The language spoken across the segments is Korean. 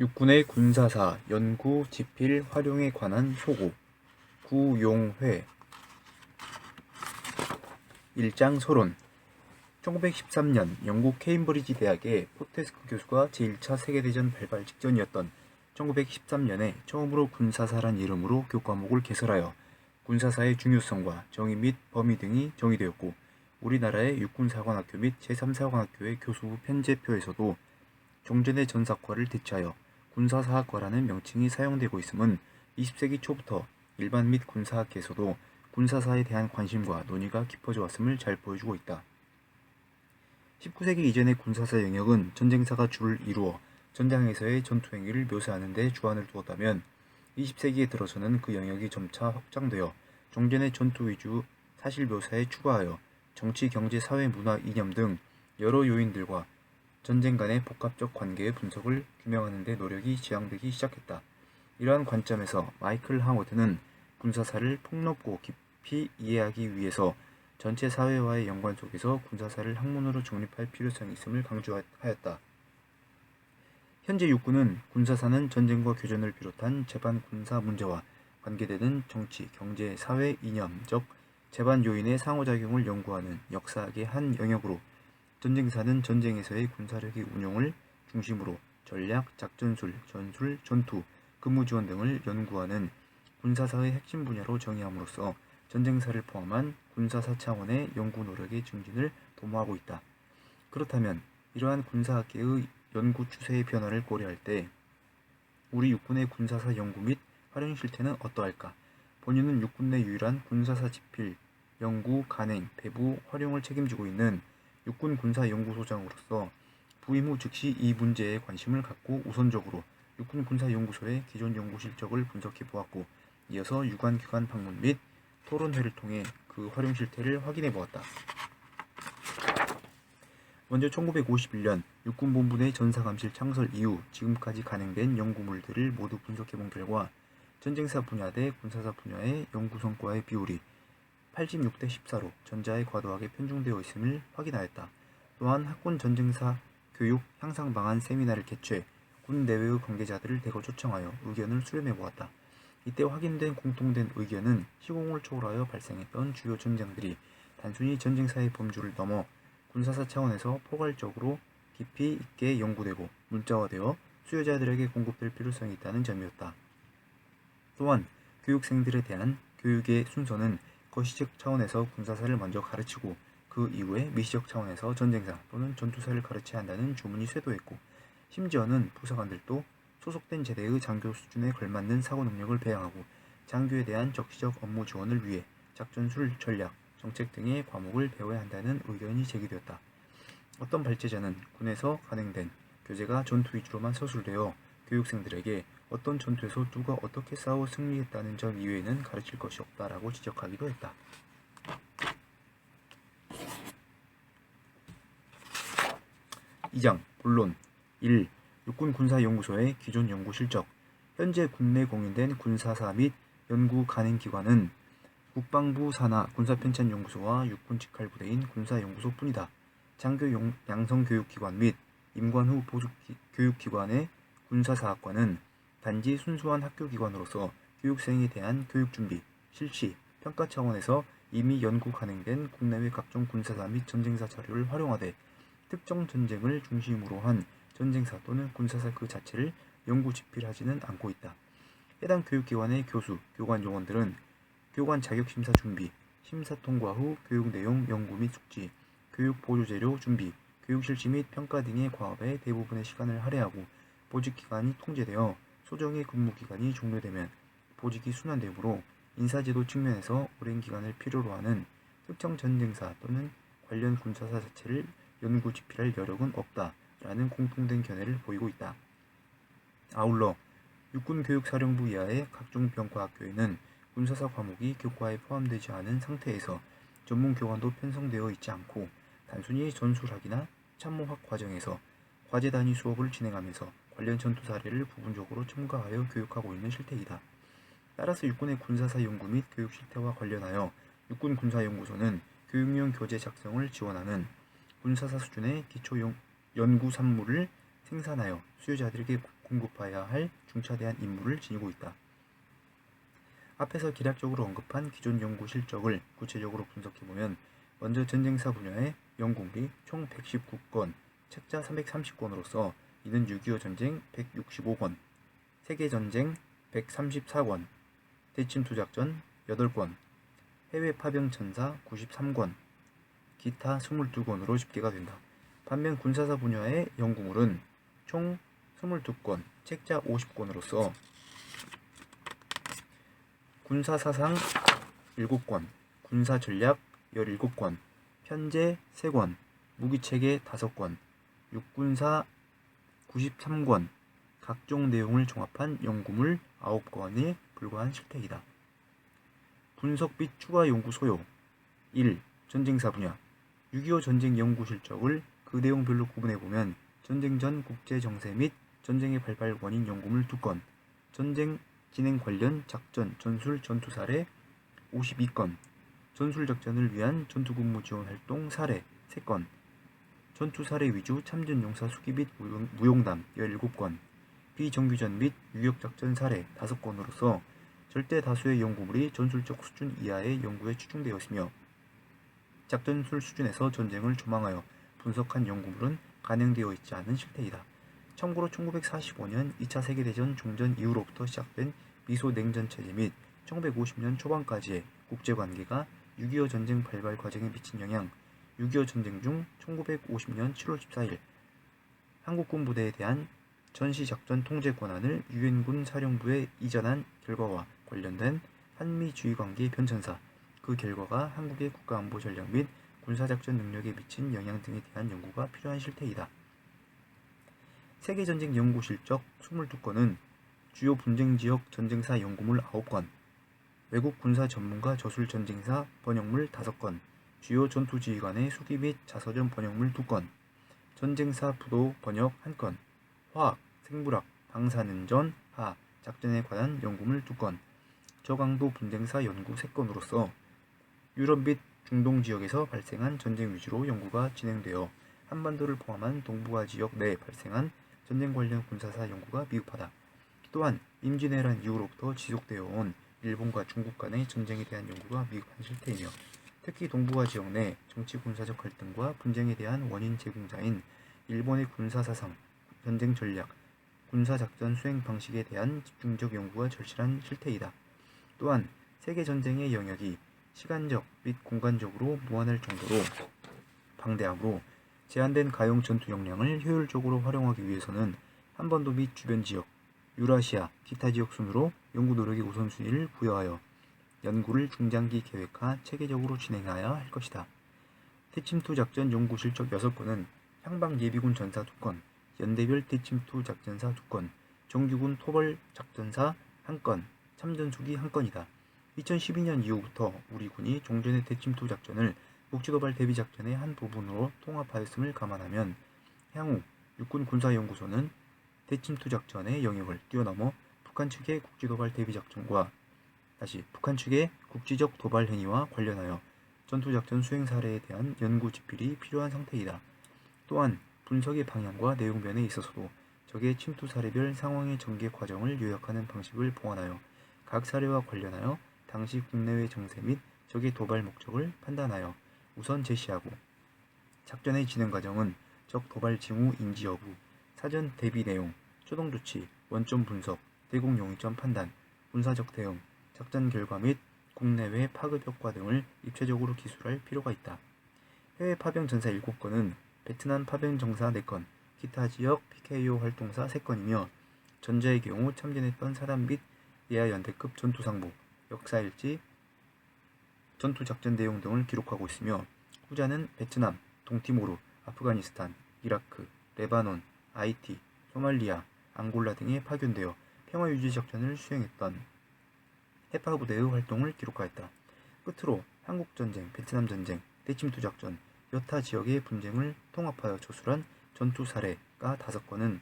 육군의 군사사 연구 지필 활용에 관한 소고. 구용회. 1장 소론. 1913년 영국 케임브리지 대학의 포테스크 교수가 제1차 세계대전 발발 직전이었던 1913년에 처음으로 군사사란 이름으로 교과목을 개설하여 군사사의 중요성과 정의 및 범위 등이 정의되었고 우리나라의 육군사관학교 및 제3사관학교의 교수부 편제표에서도 종전의 전사과를 대체하여 군사사학과라는 명칭이 사용되고 있음은 20세기 초부터 일반 및 군사학계에서도 군사사에 대한 관심과 논의가 깊어져 왔음을 잘 보여주고 있다. 19세기 이전의 군사사 영역은 전쟁사가 주를 이루어 전장에서의 전투 행위를 묘사하는 데 주안을 두었다면 20세기에 들어서는 그 영역이 점차 확장되어 종전의 전투 위주 사실 묘사에 추가하여 정치, 경제, 사회, 문화, 이념 등 여러 요인들과 전쟁 간의 복합적 관계의 분석을 규명하는 데 노력이 지향되기 시작했다. 이러한 관점에서 마이클 하워드는 군사사를 폭넓고 깊이 이해하기 위해서 전체 사회와의 연관 속에서 군사사를 학문으로 정립할 필요성이 있음을 강조하였다. 현재 육군은 군사사는 전쟁과 교전을 비롯한 재반 군사 문제와 관계되는 정치, 경제, 사회, 이념적 재반 요인의 상호작용을 연구하는 역사학의 한 영역으로 전쟁사는 전쟁에서의 군사력의 운용을 중심으로 전략, 작전술, 전술, 전투, 근무 지원 등을 연구하는 군사사의 핵심 분야로 정의함으로써 전쟁사를 포함한 군사사 차원의 연구 노력의 증진을 도모하고 있다. 그렇다면 이러한 군사학계의 연구 추세의 변화를 고려할 때 우리 육군의 군사사 연구 및 활용 실태는 어떠할까? 본인은 육군 내 유일한 군사사 지필, 연구, 간행, 배부, 활용을 책임지고 있는 육군 군사연구소장으로서 부임 후 즉시 이 문제에 관심을 갖고 우선적으로 육군 군사연구소의 기존 연구 실적을 분석해 보았고 이어서 유관 기관 방문 및 토론회를 통해 그 활용 실태를 확인해 보았다. 먼저 1951년 육군본부 내 전사감실 창설 이후 지금까지 간행된 연구물들을 모두 분석해 본 결과 전쟁사 분야 대 군사사 분야의 연구 성과의 비율이 86대 14로 전자에 과도하게 편중되어 있음을 확인하였다. 또한 학군 전쟁사 교육 향상 방안 세미나를 개최 군 내외의 관계자들을 대거 초청하여 의견을 수렴해 보았다. 이때 확인된 공통된 의견은 시공을 초월하여 발생했던 주요 전쟁들이 단순히 전쟁사의 범주를 넘어 군사사 차원에서 포괄적으로 깊이 있게 연구되고 문자화되어 수요자들에게 공급될 필요성이 있다는 점이었다. 또한 교육생들에 대한 교육의 순서는 거시적 차원에서 군사사를 먼저 가르치고 그 이후에 미시적 차원에서 전쟁사 또는 전투사를 가르쳐야 한다는 주문이 쇄도했고 심지어는 부사관들도 소속된 제대의 장교 수준에 걸맞는 사고 능력을 배양하고 장교에 대한 적시적 업무 지원을 위해 작전술 전략, 정책 등의 과목을 배워야 한다는 의견이 제기되었다. 어떤 발제자는 군에서 간행된 교재가 전투 위주로만 서술되어 교육생들에게 어떤 전투에서 누가 어떻게 싸워 승리했다는 점 이외에는 가르칠 것이 없다라고 지적하기도 했다. 이장 본론 1. 육군 군사연구소의 기존 연구 실적 현재 국내 공인된 군사사 및 연구 간행 기관은 국방부 산하 군사편찬연구소와 육군 직할부대인 군사연구소뿐이다. 장교 용- 양성교육기관 및 임관 후 보조교육기관의 군사사학과는 단지 순수한 학교기관으로서 교육생에 대한 교육준비, 실시, 평가 차원에서 이미 연구 가능된 국내외 각종 군사사 및 전쟁사 자료를 활용하되 특정 전쟁을 중심으로 한 전쟁사 또는 군사사 그 자체를 연구 집필하지는 않고 있다. 해당 교육기관의 교수, 교관 요원들은 교관 자격심사 준비, 심사 통과 후 교육 내용 연구 및 숙지, 교육 보조 재료 준비, 교육 실시 및 평가 등의 과업에 대부분의 시간을 할애하고 보직 기간이 통제되어 소정의 근무 기간이 종료되면 보직이 순환되므로 인사제도 측면에서 오랜 기간을 필요로 하는 특정 전쟁사 또는 관련 군사사 자체를 연구 집필할 여력은 없다라는 공통된 견해를 보이고 있다. 아울러 육군교육사령부 이하의 각종 병과학교에는 군사사 과목이 교과에 포함되지 않은 상태에서 전문 교관도 편성되어 있지 않고 단순히 전술학이나 참모학 과정에서 과제 단위 수업을 진행하면서 관련 전투 사례를 부분적으로 첨가하여 교육하고 있는 실태이다. 따라서 육군의 군사사 연구 및 교육 실태와 관련하여 육군 군사연구소는 교육용 교재 작성을 지원하는 군사사 수준의 기초 연- 연구 산물을 생산하여 수요자들에게 공급해야 할 중차대한 임무를 지니고 있다. 앞에서 기략적으로 언급한 기존 연구 실적을 구체적으로 분석해보면 먼저 전쟁사 분야의 연구물이 총 119건, 책자 330권으로서 이는 6.25 전쟁 165권, 세계전쟁 134권, 대침투작전 8권, 해외 파병 전사 93권, 기타 22권으로 집계가 된다. 반면 군사사 분야의 연구물은 총 22권, 책자 50권으로서 군사사상 7권, 군사전략 17권, 편제 3권, 무기체계 5권, 육군사 93권, 각종 내용을 종합한 연구물 9권에 불과한 실태이다. 분석 및 추가 연구 소요 1. 전쟁사 분야 6.25 전쟁 연구 실적을 그 내용별로 구분해보면 전쟁 전 국제 정세 및 전쟁의 발발 원인 연구물 2건, 전쟁 진행 관련 작전 전술 전투 사례 52건, 전술 작전을 위한 전투 근무 지원 활동 사례 3건, 전투 사례 위주 참전 용사 수기 및 무용, 무용담 17건, 비정규전 및 유격 작전 사례 5건으로서 절대 다수의 연구물이 전술적 수준 이하의 연구에 추중되었으며 작전술 수준에서 전쟁을 조망하여 분석한 연구물은 간행되어 있지 않은 실태이다. 참고로 1945년 2차 세계대전 종전 이후로부터 시작된 미소 냉전 체제 및 1950년 초반까지의 국제 관계가 6.25 전쟁 발발 과정에 미친 영향, 6.25 전쟁 중 1950년 7월 14일 한국군 부대에 대한 전시 작전 통제 권한을 유엔군 사령부에 이전한 결과와 관련된 한미 주의 관계 변천사, 그 결과가 한국의 국가안보 전략 및 군사작전 능력에 미친 영향 등에 대한 연구가 필요한 실태이다. 세계전쟁 연구 실적 22건은 주요 분쟁 지역 전쟁사 연구물 9건, 외국 군사 전문가 저술 전쟁사 번역물 5건, 주요 전투지휘관의 수기 및 자서전 번역물 2건, 전쟁사 부도 번역 1건, 화학, 생물학, 방사능전, 하, 작전에 관한 연구물 2건, 저강도 분쟁사 연구 3건으로서 유럽 및 중동 지역에서 발생한 전쟁 위주로 연구가 진행되어 한반도를 포함한 동북아 지역 내에 발생한 전쟁 관련 군사사 연구가 미흡하다. 또한 임진왜란 이후로부터 지속되어 온 일본과 중국 간의 전쟁에 대한 연구가 미흡한 실태이며 특히 동북아 지역 내 정치 군사적 갈등과 분쟁에 대한 원인 제공자인 일본의 군사 사상, 전쟁 전략, 군사 작전 수행 방식에 대한 집중적 연구가 절실한 실태이다. 또한 세계 전쟁의 영역이 시간적 및 공간적으로 무한할 정도로 방대하므로 제한된 가용 전투 역량을 효율적으로 활용하기 위해서는 한반도 및 주변 지역, 유라시아, 기타 지역 순으로 연구 노력의 우선순위를 부여하여 연구를 중장기 계획화 체계적으로 진행해야 할 것이다. 대침투 작전 연구 실적 6건은 향방 예비군 전사 2건, 연대별 대침투 작전사 2건, 정규군 토벌 작전사 1건, 참전수기 1건이다. 2012년 이후부터 우리 군이 종전의 대침투 작전을 묵지도발 대비 작전의 한 부분으로 통합하였음을 감안하면 향후 육군 군사연구소는 대침투 작전의 영역을 뛰어넘어 북한 측의 국지도발 대비 작전과 다시 북한 측의 국지적 도발 행위와 관련하여 전투작전 수행 사례에 대한 연구 집필이 필요한 상태이다. 또한 분석의 방향과 내용 면에 있어서도 적의 침투 사례별 상황의 전개 과정을 요약하는 방식을 보완하여 각 사례와 관련하여 당시 국내외 정세 및 적의 도발 목적을 판단하여 우선 제시하고 작전의 진행 과정은 적 도발 징후 인지 여부, 사전 대비 내용, 초동 조치, 원점 분석, 대공 용의점 판단, 군사적 대응, 작전 결과 및 국내외 파급 효과 등을 입체적으로 기술할 필요가 있다. 해외 파병 전사 7건은 베트남 파병 정사 4건, 기타 지역 PKO 활동사 3건이며 전자의 경우 참전했던 사단 및 예하 연대급 전투상부, 역사일지, 전투작전 내용 등을 기록하고 있으며 후자는 베트남, 동티모르, 아프가니스탄, 이라크, 레바논, 아이티, 소말리아, 앙골라 등에 파견되어 평화유지 작전을 수행했던 해파 부대의 활동을 기록하였다. 끝으로 한국전쟁, 베트남전쟁, 대침투작전, 여타 지역의 분쟁을 통합하여 저술한 전투 사례가 다섯 건은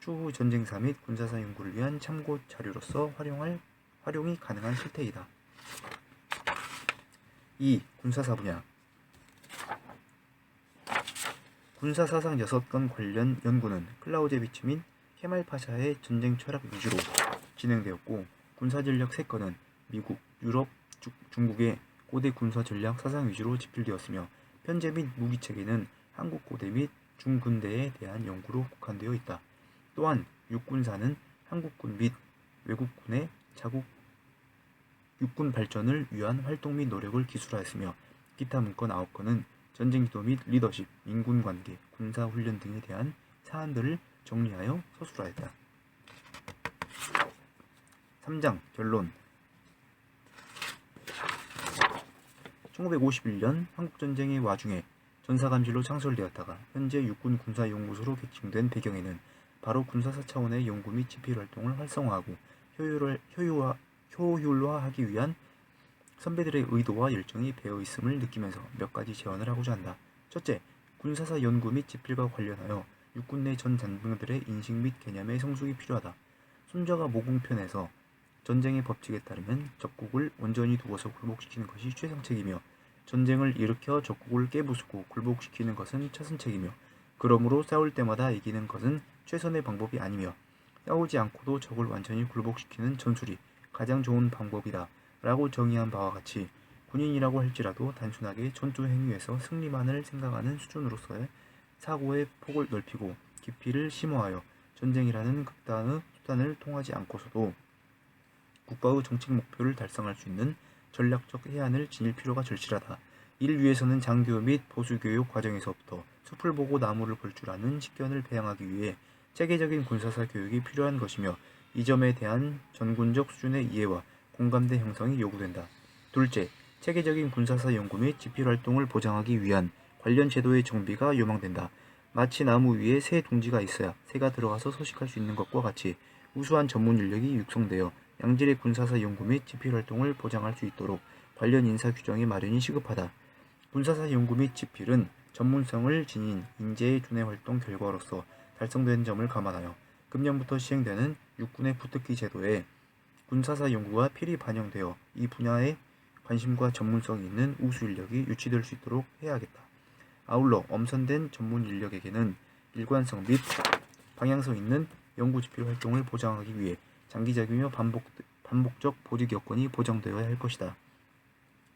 추후 전쟁사 및 군사사 연구를 위한 참고 자료로서 활용할 활용이 가능한 실태이다. 2. 군사사 분야 군사사상 6건 관련 연구는 클라우제비치 및 케말 파샤의 전쟁 철학 위주로 진행되었고 군사 전략 3건은 미국, 유럽, 주- 중국의 고대 군사 전략 사상 위주로 집필되었으며 편제 및 무기 체계는 한국 고대 및 중근대에 대한 연구로 국한되어 있다. 또한 육군사는 한국군 및 외국군의 자국 육군 발전을 위한 활동 및 노력을 기술하였으며 기타 문건 9건은 전쟁 지도 및 리더십, 민군 관계, 군사 훈련 등에 대한 사안들을 정리하여 서술하였다. 3장 결론 1951년 한국전쟁의 와중에 전사감실로 창설되었다가 현재 육군 군사연구소로 개칭된 배경에는 바로 군사사 차원의 연구 및 집필 활동을 활성화하고 효율을, 효율화, 효율화하기 위한 선배들의 의도와 열정이 배어 있음을 느끼면서 몇 가지 제언을 하고자 한다. 첫째, 군사사 연구 및 집필과 관련하여 육군 내 전 장병들의 인식 및 개념의 성숙이 필요하다. 손자가 모공편에서 전쟁의 법칙에 따르면 적국을 온전히 두고서 굴복시키는 것이 최상책이며 전쟁을 일으켜 적국을 깨부수고 굴복시키는 것은 차선책이며 그러므로 싸울 때마다 이기는 것은 최선의 방법이 아니며 싸우지 않고도 적을 완전히 굴복시키는 전술이 가장 좋은 방법이다 라고 정의한 바와 같이 군인이라고 할지라도 단순하게 전투 행위에서 승리만을 생각하는 수준으로서의 사고의 폭을 넓히고 깊이를 심화하여 전쟁이라는 극단의 수단을 통하지 않고서도 국가의 정책 목표를 달성할 수 있는 전략적 해안을 지닐 필요가 절실하다. 이를 위해서는 장교 및 보수교육 과정에서부터 숲을 보고 나무를 볼 줄 아는 식견을 배양하기 위해 체계적인 군사사 교육이 필요한 것이며 이 점에 대한 전군적 수준의 이해와 공감대 형성이 요구된다. 둘째, 체계적인 군사사 연구 및 집필 활동을 보장하기 위한 관련 제도의 정비가 요망된다. 마치 나무 위에 새 둥지가 있어야 새가 들어가서 서식할 수 있는 것과 같이 우수한 전문 인력이 육성되어 양질의 군사사 연구 및 집필 활동을 보장할 수 있도록 관련 인사 규정의 마련이 시급하다. 군사사 연구 및 집필은 전문성을 지닌 인재의 두뇌 활동 결과로서 달성된 점을 감안하여 금년부터 시행되는 육군의 부특기 제도에 군사사 연구가 필히 반영되어 이 분야에 관심과 전문성이 있는 우수 인력이 유치될 수 있도록 해야겠다. 아울러 엄선된 전문 인력에게는 일관성 및 방향성 있는 연구 집필 활동을 보장하기 위해 장기적이며 반복, 반복적 보직 여건이 보장되어야 할 것이다.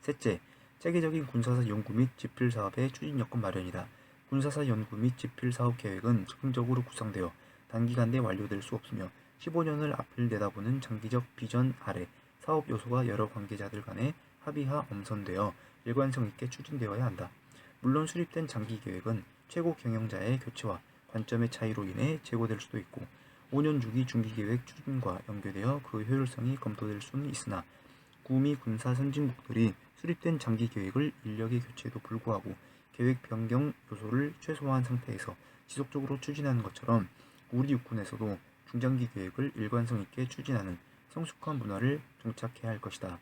셋째, 체계적인 군사사 연구 및 집필 사업의 추진 여건 마련이다. 군사사 연구 및 집필 사업 계획은 즉흥적으로 구상되어 단기간 내 완료될 수 없으며 15년을 앞을 내다보는 장기적 비전 아래 사업 요소가 여러 관계자들 간에 합의하 엄선되어 일관성 있게 추진되어야 한다. 물론 수립된 장기 계획은 최고 경영자의 교체와 관점의 차이로 인해 재고될 수도 있고 5년 주기 중기 계획 추진과 연계되어 그 효율성이 검토될 수는 있으나 구미 군사 선진국들이 수립된 장기 계획을 인력의 교체에도 불구하고 계획 변경 요소를 최소화한 상태에서 지속적으로 추진하는 것처럼 우리 육군에서도 중장기 계획을 일관성 있게 추진하는 성숙한 문화를 정착해야 할 것이다.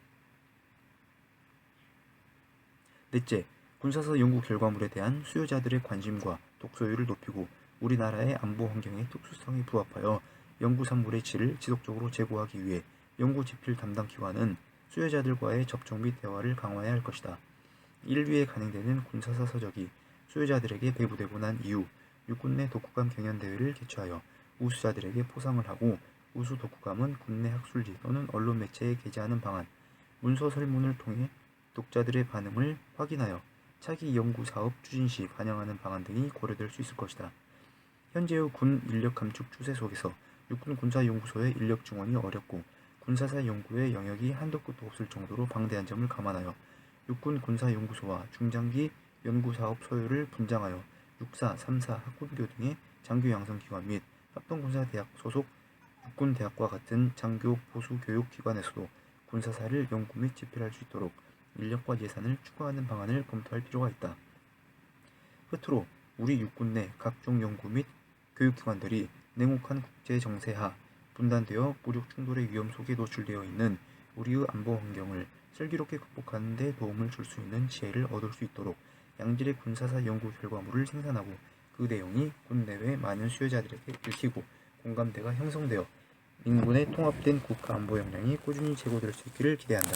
넷째, 군사사 연구 결과물에 대한 수요자들의 관심과 독서율을 높이고 우리나라의 안보 환경의 특수성에 부합하여 연구 산물의 질을 지속적으로 제고하기 위해 연구 집필 담당 기관은 수요자들과의 접촉 및 대화를 강화해야 할 것이다. 이를 위해 간행되는 군사사 서적이 수요자들에게 배부되고 난 이후 육군 내 독후감 경연 대회를 개최하여 우수자들에게 포상을 하고 우수 독후감은 국내 학술지 또는 언론 매체에 게재하는 방안, 문서 설문을 통해 독자들의 반응을 확인하여 차기 연구 사업 추진 시 반영하는 방안 등이 고려될 수 있을 것이다. 현재의 군 인력 감축 추세 속에서 육군 군사연구소의 인력 증원이 어렵고 군사사 연구의 영역이 한도 끝도 없을 정도로 방대한 점을 감안하여 육군 군사연구소와 중장기 연구사업 소요를 분장하여 육사, 삼사, 학군교 등의 장교 양성 기관 및 합동군사대학 소속 육군대학과 같은 장교 보수 교육 기관에서도 군사사를 연구 및 집필할 수 있도록 인력과 예산을 추가하는 방안을 검토할 필요가 있다. 끝으로 우리 육군 내 각종 연구 및 교육기관들이 냉혹한 국제 정세하 분단되어 무력 충돌의 위험 속에 노출되어 있는 우리의 안보 환경을 슬기롭게 극복하는 데 도움을 줄 수 있는 지혜를 얻을 수 있도록 양질의 군사사 연구 결과물을 생산하고 그 내용이 군 내외 많은 수요자들에게 읽히고 공감대가 형성되어 민군의 통합된 국가 안보 역량이 꾸준히 제고될 수 있기를 기대한다.